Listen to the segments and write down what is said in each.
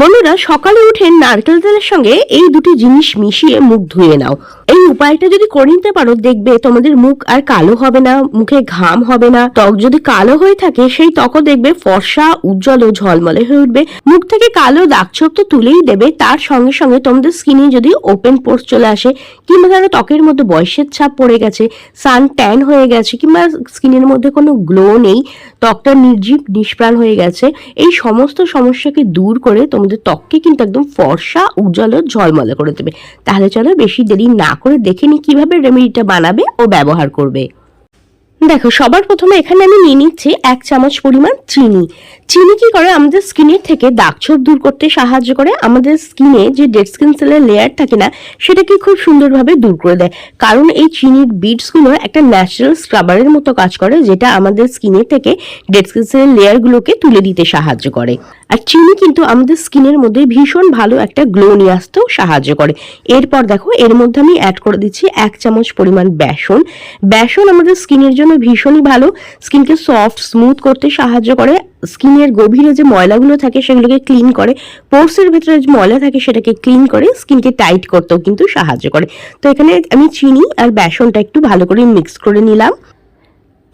বন্ধুরা, সকালে উঠে নারকেল তেলের সঙ্গে এই দুটি জিনিস মিশিয়ে মুখ ধুয়ে নাও। এই উপায়টা যদি করে নিতে পারো, দেখবে তোমাদের মুখ আর কালো হবে না, মুখে ঘাম হবে না। ত্বক যদি কালো হয়ে থাকে, সেই ত্বকও দেখবে ফর্সা, উজ্জ্বল ও ঝলমলে হয়ে উঠবে। মুখ থেকে কালো দাগ দাগছোপ তো তুলেই দেবে, তার সঙ্গে সঙ্গে তোমাদের স্কিনে যদি ওপেন পোর্স চলে আসে, কিংবা ধরো ত্বকের মধ্যে বয়সের ছাপ পড়ে গেছে, সান ট্যান হয়ে গেছে, কিংবা স্কিনের মধ্যে কোনো গ্লো নেই, ত্বকটা নির্জীব, নিষ্প্রাণ হয়ে গেছে, এই সমস্ত সমস্যাকে দূর করে তোমাদের ত্বককে কিন্তু একদম ফর্সা, উজ্জ্বল ঝলমলে করে দেবে। তাহলে চলো বেশি দেরি না করে দেখে নি কীভাবে রেমেডিটা বানাবে ও ব্যবহার করবে। দেখো, সবার প্রথমে এখানে আমি নিয়ে নিচ্ছি এক চামচ পরিমাণ চিনি। চিনি কি করে? আমাদের স্কিনের থেকে দাগছোপ দূর করতে সাহায্য করে। আমাদের স্কিনে যে ডেড স্কিন সেলের লেয়ার থাকে না, সেটাকে খুব সুন্দরভাবে দূর করে দেয়। কারণ এই চিনির বিটসগুলো একটা ন্যাচারাল স্ক্রাবারের মতো কাজ করে, যেটা আমাদের স্কিনের থেকে ডেড স্কিন সেলের লেয়ারগুলোকে তুলে দিতে সাহায্য করে। আর চিনি কিন্তু আমাদের স্কিনের মধ্যে ভীষণ ভালো একটা গ্লো নিয়ে আসতেও সাহায্য করে। এরপর দেখো, এর মধ্যে আমি অ্যাড করে দিচ্ছি এক চামচ পরিমাণ বেসন। বেসন আমাদের স্কিনের জন্য ভীষণই ভালো। স্কিনকে সফট স্মুথ করতে সাহায্য করে। স্কিনের গভীরে যে ময়লাগুলো থাকে সেগুলোকে ক্লিন করে। পোর্সের ভেতরে যে ময়লা থাকে সেটাকে ক্লিন করে স্কিনকে টাইট করতেও কিন্তু সাহায্য করে। তো এখানে আমি চিনি আর বেসনটা একটু ভালো করে মিক্স করে নিলাম।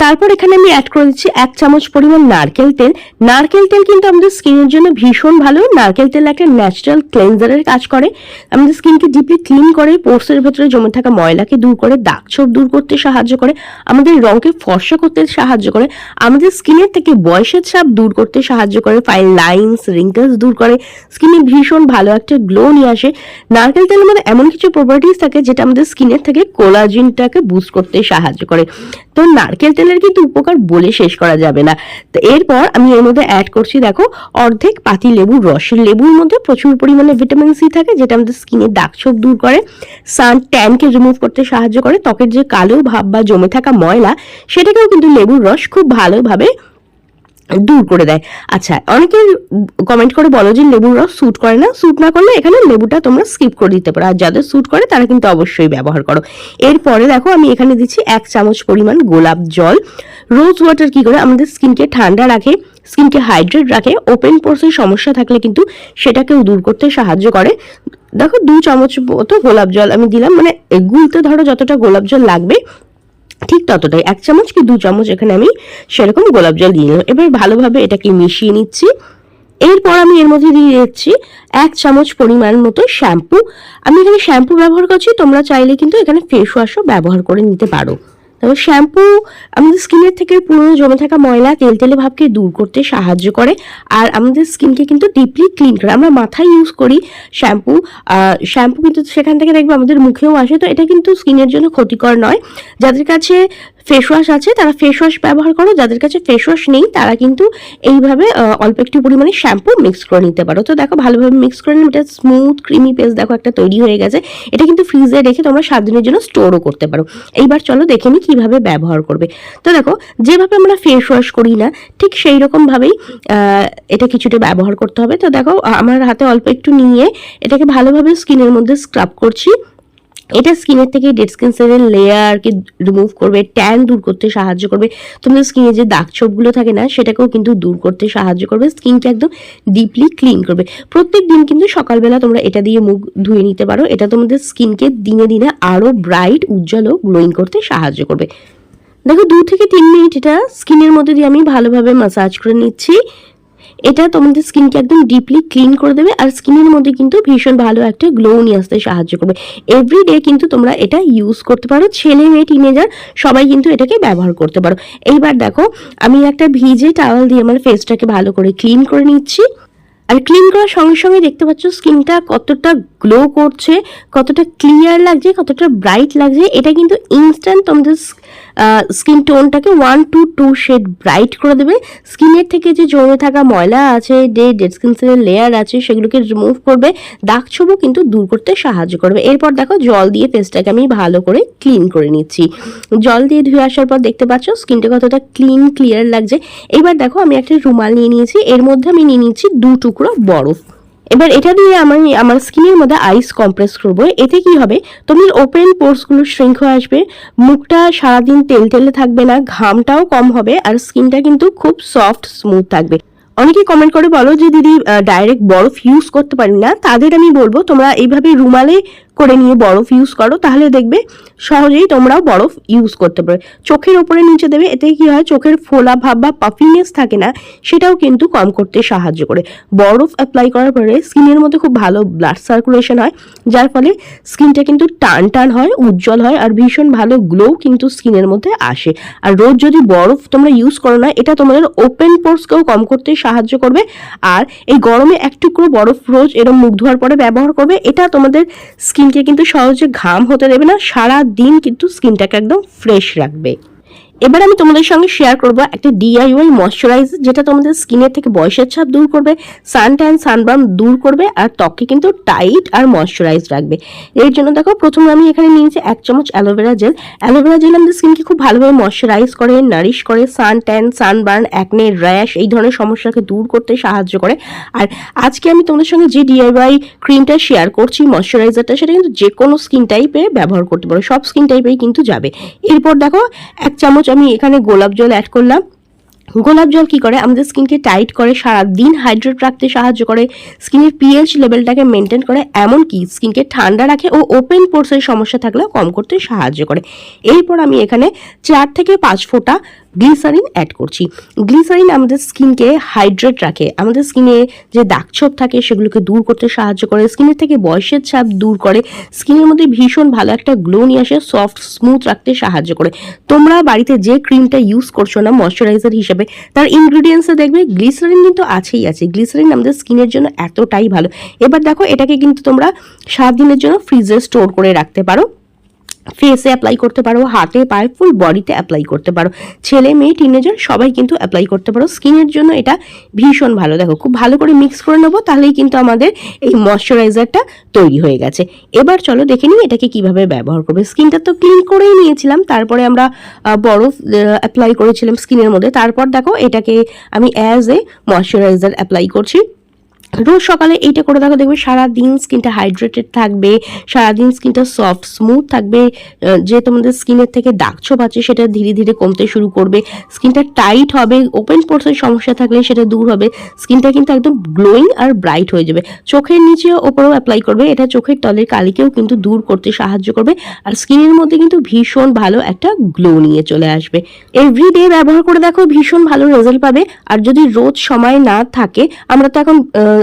তারপর এখানে আমি অ্যাড করে দিচ্ছি এক চামচ পরিমাণ নারকেল তেল। নারকেল তেল কিন্তু আমাদের স্কিনের জন্য ভীষণ ভালো। নারকেল তেল একটা ন্যাচারাল ক্লেন্সারের কাজ করে। আমাদের স্কিনকে ডিপলি ক্লিন করে পোর্সের ভেতরে জমে থাকা ময়লাকে দূর করে, দাগ ছোপ দূর করতে সাহায্য করে, আমাদের রঙকে ফর্সা করতে সাহায্য করে, আমাদের স্কিনের থেকে বয়সের ছাপ দূর করতে সাহায্য করে ফাইন লাইন্স রিঙ্কেলস দূর করে। স্কিনে ভীষণ ভালো একটা গ্লো নিয়ে আসে। নারকেল তেলের মধ্যে এমন কিছু প্রপার্টিস থাকে যেটা আমাদের স্কিনের থেকে কোলাজিনটাকে বুস্ট করতে সাহায্য করে। তো নারকেল তেলের কিন্তু উপকার বলে শেষ করা যাবে না। তো এরপর আমি এর মধ্যে অ্যাড করছি দেখো, অর্ধেক পাতি লেবুর রস। লেবুর মধ্যে প্রচুর পরিমাণে ভিটামিন সি থাকে, যেটা আমাদের স্কিনের দাগ ছোপ দূর করে সান ট্যানকে রিমুভ করতে সাহায্য করে, ত্বকের যে কালো ভাব বা জমে থাকা ময়লা, সেটাকেও কিন্তু লেবুর রস খুব ভালোভাবে দূর করে দেয়। আচ্ছা অনেকে কমেন্ট করে বলো যে লেবুর রস স্যুট করে না। স্যুট না করলে এখানে লেবুটা তোমরা স্কিপ করে দিতে পারো। আর যাদের স্যুট করে, তারা কিন্তু অবশ্যই ব্যবহার করো। এরপরে দেখো, আমি এখানে দিচ্ছি এক চামচ পরিমাণ গোলাপ জল। রোজ ওয়াটার কি করে? আমাদের স্কিনকে ঠান্ডা রাখে স্কিনকে হাইড্রেট রাখে। ওপেন পোর্সের সমস্যা থাকলে কিন্তু সেটাকেও দূর করতে সাহায্য করে। দেখো, দু চামচ মতো গোলাপ জল আমি দিলাম। মানে গুলতে ধরো যতটা গোলাপ জল লাগবে ঠিক ততটাই এক চামচ কি দু চামচ এখানে আমি সেরকম গোলাপ জল দিয়ে নিলাম এবার ভালোভাবে এটাকে মিশিয়ে নিচ্ছি। এরপর আমি এর মধ্যে দিয়ে দিচ্ছি এক চামচ পরিমাণ মতো শ্যাম্পু। আমি এখানে শ্যাম্পু ব্যবহার করছি, তোমরা চাইলে কিন্তু এখানে ফেস ওয়াশও ব্যবহার করে নিতে পারো। তবে শ্যাম্পু, আমাদের স্কিনের থেকে পুরনো জমে থাকা ময়লা তেল তেলে ভাবকে দূর করতে সাহায্য করে। আর আমাদের স্কিনকে কিন্তু ডিপলি ক্লিন করে। আমরা মাথায় ইউজ করি শ্যাম্পু। শ্যাম্পু কিন্তু সেখান থেকে দেখবে আমাদের মুখেও আসে। তো এটা কিন্তু স্কিনের জন্য ক্ষতিকর নয়। যাদের কাছে ফেস ওয়াশ আছে তারা ফেস ওয়াশ ব্যবহার করো। যাদের কাছে ফেস ওয়াশ নেই তারা কিন্তু এইভাবে অল্প একটু পরিমাণে শ্যাম্পু মিক্স করে নিতে পারো। তো দেখো ভালোভাবে মিক্স করে এটা স্মুথ ক্রিমি পেস্ট দেখো একটা তৈরি হয়ে গেছে। এটা কিন্তু ফ্রিজে রেখে তোমরা সাত দিনের জন্য স্টোরও করতে পারো। এইবার চলো দেখে নিই কীভাবে ব্যবহার করবে। তো দেখো যেভাবে আমরা ফেস ওয়াশ করি না ঠিক সেই রকম ভাবেই আহ, এটা কিছুটা ব্যবহার করতে হবে। তো দেখো আমার হাতে অল্প একটু নিয়ে এটাকে ভালোভাবে স্কিনের মধ্যে স্ক্রাব করছি। এটা স্কিনের থেকে ডেড স্কিন সেলের লেয়ারকে রিমুভ করবে ট্যান দূর করতে সাহায্য করবে। তোমাদের স্কিনে যে দাগ ছোপগুলো থাকে না, সেটাকেও কিন্তু দূর করতে সাহায্য করবে। স্কিনটা একদম ডিপলি ক্লিন করবে। প্রত্যেক দিন কিন্তু সকালবেলা তোমরা এটা দিয়ে মুখ ধুয়ে নিতে পারো। এটা তোমাদের স্কিনকে দিনে দিনে আরও ব্রাইট উজ্জ্বল ও গ্লোয়িং করতে সাহায্য করবে। দেখো, দু থেকে তিন মিনিট এটা স্কিনের মধ্যে দিয়ে আমি ভালোভাবে মাসাজ করে নিচ্ছি। এটা তোমাদের স্কিনকে একদম ডিপলি ক্লিন করে দেবে আর স্কিনের মধ্যে কিন্তু ভীষণ ভালো একটা গ্লো নিয়ে আসতে সাহায্য করবে। এভরিডে কিন্তু তোমরা এটা ইউজ করতে পারো। ছেলে মেয়ে টিনেজার সবাই কিন্তু এটাকে ব্যবহার করতে পারো। এইবার দেখো, আমি একটা ভিজে টাওয়াল দিয়ে আমার ফেসটাকে ভালো করে ক্লিন করে নিচ্ছি। আর ক্লিন করার সঙ্গে সঙ্গে দেখতে পাচ্ছ স্কিনটা কতটা গ্লো করছে, কতটা ক্লিয়ার লাগছে, কতটা ব্রাইট লাগছে। এটা কিন্তু ইনস্ট্যান্ট তোমাদের skin টোনটাকে one to two shade bright করে দেবে। স্কিনের থেকে যে জমে থাকা ময়লা আছে, যে ডেড স্কিন সেলের লেয়ার আছে, সেগুলোকে রিমুভ করবে। দাগ ছোপও কিন্তু দূর করতে সাহায্য করবে। এরপর দেখো জল দিয়ে ফেসটাকে আমি ভালো করে ক্লিন করে নিচ্ছি। জল দিয়ে ধুয়ে আসার পর দেখতে পাচ্ছ স্কিনটা কতটা ক্লিন ক্লিয়ার লাগছে। এবার দেখো আমি একটা রুমাল নিয়ে নিয়েছি। এর মধ্যে আমি নিয়ে নিচ্ছি দু টুকরো বরফ। এবার এটা দিয়ে আমি আমার স্কিনের মধ্যে আইস কম্প্রেস করব। এতে কি হবে? তোমার ওপেন পোর্সগুলো শ্রিঙ্ক হয়ে আসবে। মুখটা সারাদিন তেল তেলে থাকবে না, ঘামটাও কম হবে আর স্কিনটা কিন্তু খুব সফট স্মুথ থাকবে। অনেকে কমেন্ট করে বলো যে, দিদি ডাইরেক্ট বরফ ইউজ করতে পারি না। তাদের আমি বলব, তোমরা এইভাবে রুমালে করে নিয়ে বরফ ইউজ করো, তাহলে দেখবে সহজেই তোমরাও বরফ ইউজ করতে পারবে। চোখের ওপরে নিচে দেবে এতে কি হয়, চোখের ফোলা ভাব বা পাফিনেস থাকে না, সেটাও কিন্তু কম করতে সাহায্য করে। বরফ অ্যাপ্লাই করার পরে স্কিনের মধ্যে খুব ভালো ব্লাড সার্কুলেশন হয়, যার ফলে স্কিনটা কিন্তু টান টান হয়, উজ্জ্বল হয় আর ভীষণ ভালো গ্লো কিন্তু স্কিনের মধ্যে আসে। আর রোজ যদি বরফ তোমরা ইউজ করো না, এটা তোমাদের ওপেন পোর্সকেও কম করতে সাহায্য করবে। আর এই গরমে এক টুকরো বরফ রোজ এরকম মুখ ধোয়ার পরে ব্যবহার করবে, এটা তোমাদের স্কিনকে কিন্তু সহজে ঘাম হতে দেবে না সারা দিন কিন্তু স্কিনটাকে একদম ফ্রেশ রাখবে। এবার আমি তোমাদের সঙ্গে শেয়ার করব একটা ডিআইওয়াই ময়শ্চারাইজার যেটা তোমাদের স্কিনের থেকে বয়সের ছাপ দূর করবে সান ট্যান সানবার্ন দূর করবে, আর ত্বককে কিন্তু টাইট আর ময়শ্চারাইজ রাখবে। এর জন্য দেখো, প্রথমে আমি এখানে নিয়েছি এক চামচ অ্যালোভেরা জেল অ্যালোভেরা জেল আমাদের স্কিনকে খুব ভালোভাবে ময়শ্চারাইজ করে নারিশ করে sun tan sunburn acne rash এই ধরনের সমস্যাকে দূর করতে সাহায্য করে। আর আজকে আমি তোমাদের সঙ্গে যে ডিআইওয়াই ক্রিমটা শেয়ার করছি ময়শ্চারাইজারটা সেটা কিন্তু যে কোনো স্কিন টাইপে ব্যবহার করতে পারো, সব স্কিন টাইপেই কিন্তু যাবে। এরপর দেখো, এক চামচ আমি এখানে গোলাপ জল অ্যাড করলাম। গোলাপ জল কী করে? আমাদের স্কিনকে টাইট করে সারা দিন হাইড্রেট রাখতে সাহায্য করে। স্কিনের পিএইচ লেভেলটাকে মেনটেন করে, এমনকি স্কিনকে ঠান্ডা রাখে ও ওপেন পোর্সের সমস্যা থাকলেও কম করতে সাহায্য করে। এরপর আমি এখানে চার থেকে পাঁচ ফোঁটা গ্লিসারিন অ্যাড করছি। গ্লিসারিন আমাদের স্কিনকে হাইড্রেট রাখে। আমাদের স্কিনে যে দাগছোপ থাকে, সেগুলোকে দূর করতে সাহায্য করে। স্কিনের থেকে বয়সের ছাপ দূর করে। স্কিনের মধ্যে ভীষণ ভালো একটা গ্লো নিয়ে আসে সফট স্মুথ রাখতে সাহায্য করে। তোমরা বাড়িতে যে ক্রিমটা ইউজ করছ না ময়শ্চারাইজার হিসেবে, তার ইনগ্রিডিয়েন্টসে দেখবে গ্লিসারিন কিন্তু আছেই আছে। গ্লিসারিন আমাদের স্কিনের জন্য এতটাই ভালো। এবার দেখো, এটাকে কিন্তু তোমরা সাত দিনের জন্য ফ্রিজে স্টোর করে রাখতে পারো। ফেসে অ্যাপ্লাই করতে পারো, হাতে, পায়ে ফুল বডিতে অ্যাপ্লাই করতে পারো। ছেলে, মেয়ে টিনেজার সবাই কিন্তু অ্যাপ্লাই করতে পারো। স্কিনের জন্য এটা ভীষণ ভালো। দেখো, খুব ভালো করে মিক্স করে নেব, তাহলেই কিন্তু আমাদের এই ময়শ্চারাইজারটা তৈরি হয়ে গেছে। এবার চলো দেখে নিই এটাকে কীভাবে ব্যবহার করবে। স্কিনটা তো ক্লিন করেই নিয়েছিলাম, তারপরে আমরা বরফ অ্যাপ্লাই করেছিলাম স্কিনের মধ্যে। তারপর দেখো, এটাকে আমি অ্যাজ এ ময়শ্চারাইজার অ্যাপ্লাই করছি। রোজ সকালে এইটা করে দেখো দেখবে সারাদিন স্কিনটা হাইড্রেটেড থাকবে, সারাদিন স্কিনটা সফট স্মুথ থাকবে যে তোমাদের স্কিনের থেকে দাগ ছোপ আছে সেটা ধীরে ধীরে কমতে শুরু করবে। স্কিনটা টাইট হবে ওপেন পোর্সের সমস্যা থাকলে সেটা দূর হবে। স্কিনটা কিন্তু একদম গ্লোয়িং আর ব্রাইট হয়ে যাবে। চোখের নিচেও ওপরেও অ্যাপ্লাই করবে, এটা চোখের তলের কালিকেও কিন্তু দূর করতে সাহায্য করবে। আর স্কিনের মধ্যে কিন্তু ভীষণ ভালো একটা গ্লো নিয়ে চলে আসবে। এভরিডে ব্যবহার করে দেখো ভীষণ ভালো রেজাল্ট পাবে। আর যদি রোজ সময় না থাকে, আমরা তো এখন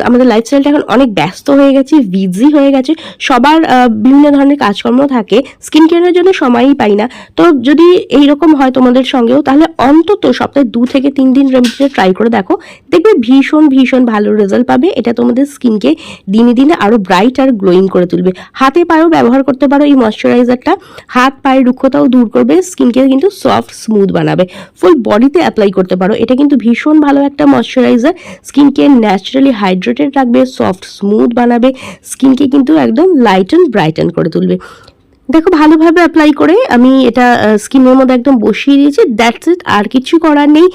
আমাদের লাইফস্টাইলটা এখন অনেক ব্যস্ত হয়ে গেছে বিজি হয়ে গেছে। সবার বিভিন্ন ধরনের কাজকর্ম থাকে। স্কিন কেয়ারের জন্য সময়ই পাই না। তো যদি এইরকম হয় তোমাদের সঙ্গেও, তাহলে অন্তত সপ্তাহে দু থেকে তিন দিন রেমেডিটা ট্রাই করে দেখো। দেখবে ভীষণ ভীষণ ভালো রেজাল্ট পাবে। এটা তোমাদের স্কিনকে দিনে দিনে আরও ব্রাইট আর গ্লোয়িং করে তুলবে। হাতে পায়েও ব্যবহার করতে পারো এই ময়শ্চারাইজারটা হাত, পায়ের রুক্ষতাও দূর করবে। স্কিনকে কিন্তু সফট স্মুথ বানাবে। ফুল বডিতে অ্যাপ্লাই করতে পারো। এটা কিন্তু ভীষণ ভালো একটা ময়শ্চারাইজার স্কিনকে ন্যাচারালি হাইড্রেটেড রাখবে সফট স্মুথ বানাবে স্কিনকে কিন্তু একদম লাইট অ্যান্ড ব্রাইটেন করে তুলবে। দেখো, ভালোভাবে অ্যাপ্লাই করে আমি এটা স্কিনের মধ্যে একদম বসিয়ে দিয়েছি দ্যাটস ইট আর কিছু করার নেই।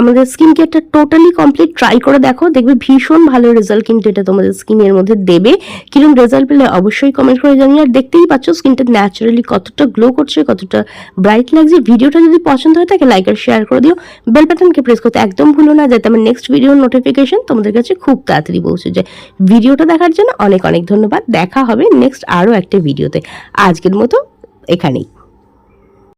আমাদের স্কিন কেয়ারটা টোটালি কমপ্লিট ট্রাই করে দেখো, দেখবে ভীষণ ভালো রেজাল্ট কিন্তু এটা তোমাদের স্কিনের মধ্যে দেবে। কীরকম রেজাল্ট পেলে অবশ্যই কমেন্ট করে জানিয়ে আর দেখতেই পাচ্ছ স্কিনটা ন্যাচারালি কতটা গ্লো করছে, কতটা ব্রাইট লাগছে। ভিডিওটা যদি পছন্দ হয়ে থাকে লাইক আর শেয়ার করে দিও। বেল বাটনকে প্রেস করতে একদম ভুলো না, যাতে আমার নেক্সট ভিডিওর নোটিফিকেশন তোমাদের কাছে খুব তাড়াতাড়ি পৌঁছে যায়। ভিডিওটা দেখার জন্য অনেক অনেক ধন্যবাদ। দেখা হবে নেক্সট আরও একটা ভিডিওতে আজকের মতো এখানেই।